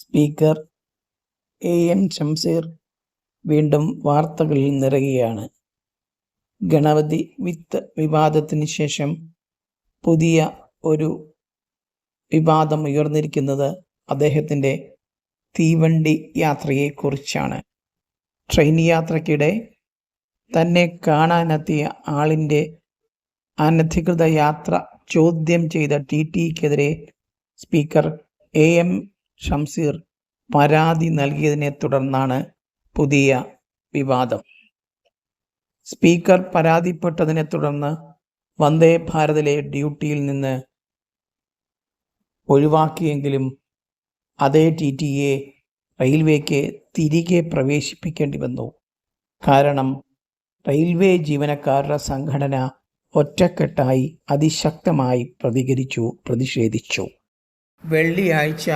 Speaker A N Shamseer വീണ്ടും വാർത്തകളിൽ നിറയുകയാണ്. ഗണപതി വിത്ത് വിവാദത്തിന് ശേഷം പുതിയ ഒരു വിവാദം ഉയർന്നിരിക്കുന്നത് അദ്ദേഹത്തിന്റെ തീവണ്ടി യാത്രയെക്കുറിച്ചാണ്. ട്രെയിൻ യാത്രയ്ക്കിടെ തന്നെ കാണാനെത്തിയ ആളിന്റെ അനധികൃത യാത്ര ചോദ്യം ചെയ്ത ടി ടിക്കെതിരെ സ്പീക്കർ എ എം ഷംസീർ പരാതി നൽകിയതിനെ തുടർന്നാണ് പുതിയ വിവാദം. സ്പീക്കർ പരാതിപ്പെട്ടതിനെ തുടർന്ന് വന്ദേ ഭാരതിലെ ഡ്യൂട്ടിയിൽ നിന്ന് ഒഴിവാക്കിയെങ്കിലും അതേ ടി ടിയെ റെയിൽവേക്ക് തിരികെ പ്രവേശിപ്പിക്കേണ്ടി വന്നു. കാരണം റെയിൽവേ ജീവനക്കാരുടെ സംഘടന ഒറ്റക്കെട്ടായി അതിശക്തമായി പ്രതികരിച്ചു പ്രതിഷേധിച്ചു. വെള്ളിയാഴ്ച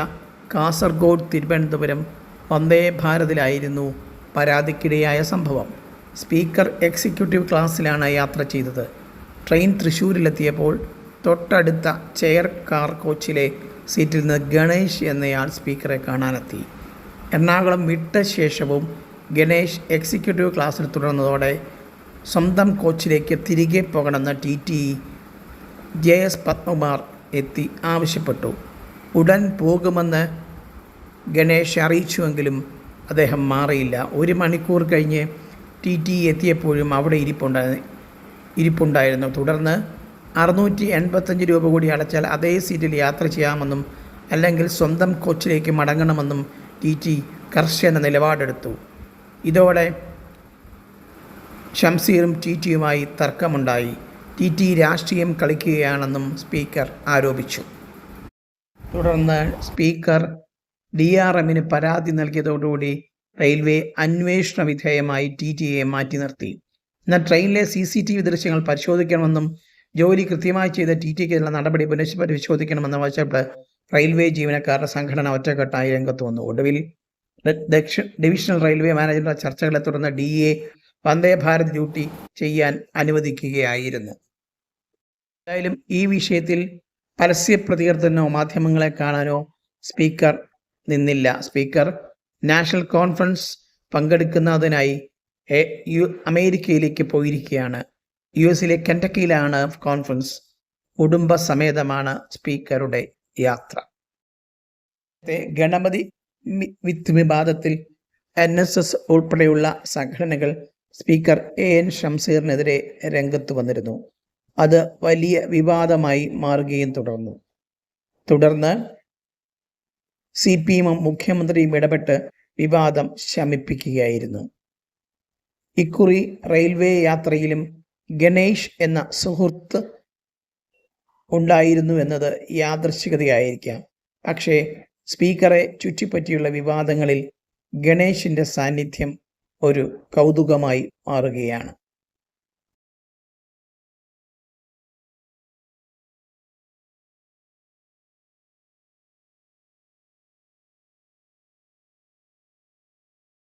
കാസർഗോഡ് തിരുവനന്തപുരം വന്ദേ ഭാരതിലായിരുന്നു പരാതിക്കിടയായ സംഭവം. സ്പീക്കർ എക്സിക്യൂട്ടീവ് ക്ലാസ്സിലാണ് യാത്ര ചെയ്തത്. ട്രെയിൻ തൃശ്ശൂരിലെത്തിയപ്പോൾ തൊട്ടടുത്ത ചെയർ കാർ കോച്ചിലെ സീറ്റിൽ നിന്ന് ഗണേഷ് എന്നയാൾ സ്പീക്കറെ കാണാനെത്തി. എറണാകുളം വിട്ട ശേഷവും ഗണേഷ് എക്സിക്യൂട്ടീവ് ക്ലാസ്സിൽ തുടർന്നതോടെ സ്വന്തം കോച്ചിലേക്ക് തിരികെ പോകണമെന്ന് T T J S Padmakumar എത്തി ആവശ്യപ്പെട്ടു. ഉടൻ പോകുമെന്ന് ഗണേഷ് അറിയിച്ചുവെങ്കിലും അദ്ദേഹം മാറിയില്ല. ഒരു മണിക്കൂർ കഴിഞ്ഞ് ടി ടി എത്തിയപ്പോഴും അവിടെ ഇരിപ്പുണ്ടായി ഇരിപ്പുണ്ടായിരുന്നു. തുടർന്ന് അറുന്നൂറ്റി എൺപത്തഞ്ച് രൂപ കൂടി അടച്ചാൽ അതേ സീറ്റിൽ യാത്ര ചെയ്യാമെന്നും അല്ലെങ്കിൽ സ്വന്തം കോച്ചിലേക്ക് മടങ്ങണമെന്നും ടി ടി കർശന നിലപാടെടുത്തു. ഇതോടെ ഷംസീറും ടി ടിയുമായി തർക്കമുണ്ടായി. ടി ടി രാഷ്ട്രീയം കളിക്കുകയാണെന്നും സ്പീക്കർ ആരോപിച്ചു. തുടർന്ന് സ്പീക്കർ ഡി ആർ എമ്മിന് പരാതി നൽകിയതോടുകൂടി റെയിൽവേ അന്വേഷണ വിധേയമായി ടി ടി എ മാറ്റി നിർത്തി. എന്നാൽ ട്രെയിനിലെ സി സി ടി വി ദൃശ്യങ്ങൾ പരിശോധിക്കണമെന്നും ജോലി കൃത്യമായി ചെയ്ത ടി ടിക്കെതിരെ നടപടി പുനഃപരിശോധിക്കണമെന്നും ആവശ്യപ്പെട്ട് റെയിൽവേ ജീവനക്കാരുടെ സംഘടന ഒറ്റക്കെട്ടായി രംഗത്ത് വന്നു. ഒടുവിൽ ദക്ഷിണ ഡിവിഷണൽ റെയിൽവേ മാനേജറുടെ ചർച്ചകളെ തുടർന്ന് D A Vande Bharat duty ചെയ്യാൻ അനുവദിക്കുകയായിരുന്നു. എന്തായാലും ഈ വിഷയത്തിൽ പരസ്യ പ്രതികരണത്തിനോ മാധ്യമങ്ങളെ കാണാനോ സ്പീക്കർ നിന്നില്ല. സ്പീക്കർ നാഷണൽ കോൺഫറൻസ് പങ്കെടുക്കുന്നതിനായി യു അമേരിക്കയിലേക്ക് പോയിരിക്കുകയാണ്. യു എസിലെ കെന്റക്കിയിലാണ് കോൺഫറൻസ്. കുടുംബസമേതമാണ് സ്പീക്കറുടെ യാത്ര. ഗണപതി വിത്ത് വിവാദത്തിൽ എൻ എസ് എസ് ഉൾപ്പെടെയുള്ള സംഘടനകൾ സ്പീക്കർ എ എൻ ഷംസീറിനെതിരെ രംഗത്ത് വന്നിരുന്നു. അത് വലിയ വിവാദമായി മാറുകയും തുടർന്നു. തുടർന്ന് സി പി എമ്മും മുഖ്യമന്ത്രിയും ഇടപെട്ട് വിവാദം ശമിപ്പിക്കുകയായിരുന്നു. ഇക്കുറി റെയിൽവേ യാത്രയിലും ഗണേഷ് എന്ന സുഹൃത്ത് ഉണ്ടായിരുന്നു എന്നത് യാദൃശികതയായിരിക്കാം പക്ഷേ സ്പീക്കറെ ചുറ്റിപ്പറ്റിയുള്ള വിവാദങ്ങളിൽ ഗണേഷിന്റെ സാന്നിധ്യം ഒരു കൗതുകമായി മാറുകയാണ്.